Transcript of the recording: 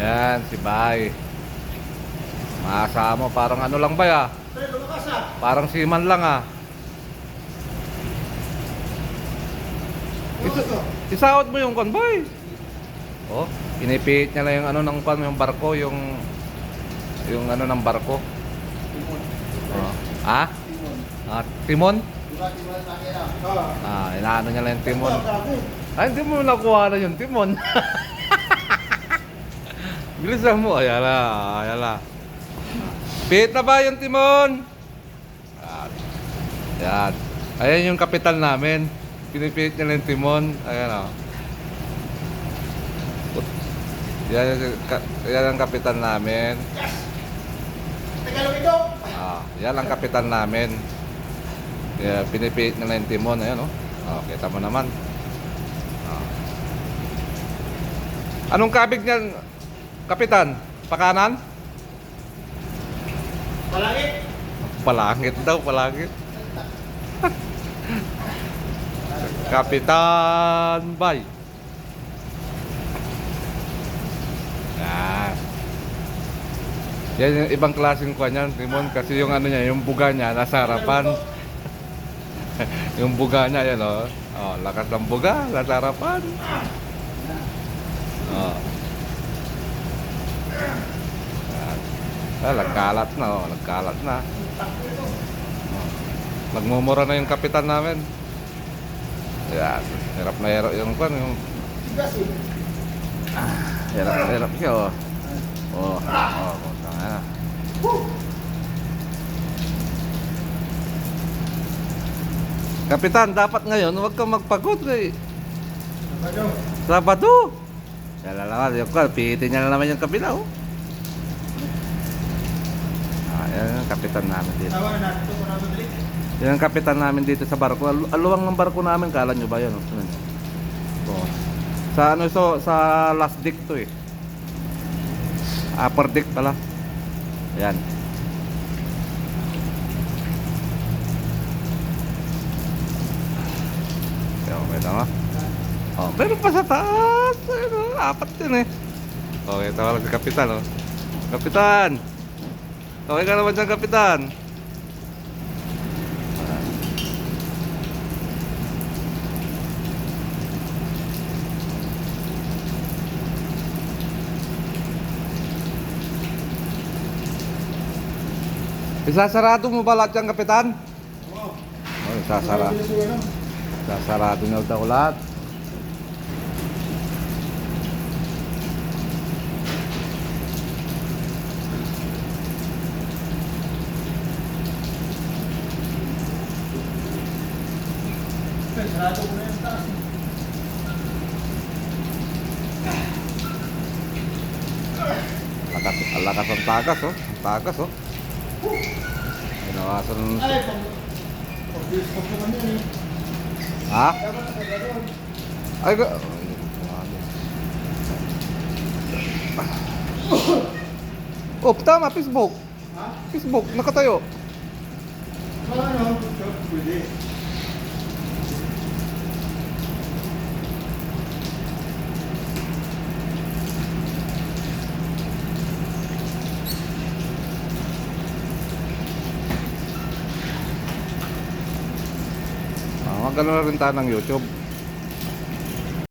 Yan, si Bay. Maasa mo, parang ano lang ba ya? Pre, lumakas ah. Parang siman lang ah. Lumakas to. Isaot mo yung convoy. Oh, pinipihit niya lang yung ano ng pan, yung barko, yung yung ano ng barko. Timon. Oh. Ah? Timon. Ah, timon? Ah. Ah, inaano niya lang yung timon. Ay, hindi mo nakuha na yung timon. Bilisan mo. Ayan na, ayan na. Pihit na ba yung timon? Ayan. Ayan. Yung kapital namin. Pinipihit niya lang yung timon. Ayan o. Yan, yung ka- yan ang kapital namin. Tagalog ito. Ah, yan ang kapital namin. Kaya pinipihit na lang yung timon. Ayan o. Oh, kita mo naman. Ah. Anong kabig niyan, kapitan? Pakanan? Palangit. Palangit daw, palangit. Kapitan Bay. Yan. Yan yung ibang klaseng kwan yan, Timon. Kasi yung ano niya, yung buga niya, nasa harapan. yung buga niya, yan o. Oh. lakas ng buga, nasa harapan. Oh. Ah, nagkalat na, oh. Nagkalat na. Oh. Nagmumura na yung kapitan namin. Yan. Hirap na hirap yung kwan, yung eh. Hirap na hirap siya, oh. Oh, oh, oh, tanga na. Kapitan, dapat ngayon, huwag kang magpagod eh. Ano? Sabado. Yan na naman, yung kwan, pihitin niya na naman yung kabila, oh. Ah, yan ang kapitan namin dito. Ano. Yan ang kapitan namin dito sa barko. Al- aluwang ng barko namin, kala nyo ba yun? Ano? Oh. Sa ano so, sa last deck to eh. Upper deck pala. Yan. Yan, may tama. Oh, meron pa sa taas. Ayun, oh, apat din eh. Okay, tawag si kapitan oh. Kapitan! Okay ka naman dyan, kapitan? Isasarado mo ba lahat yan, kapitan? Oo. Oh, isasara. Bilis yung ano. Isasarado niya daw lahat. Sarado ko na yung taas. Lakas, ang lakas ang tagas, oh. Ang tagas, oh. Ginawasan ng... Ay, pag... Pag bilis ko po kami eh. Ha? Ay, ga... Oh, tama, Facebook. Ha? Facebook, nakatayo. Ano? Pwede. Ah, magano na rin ng YouTube.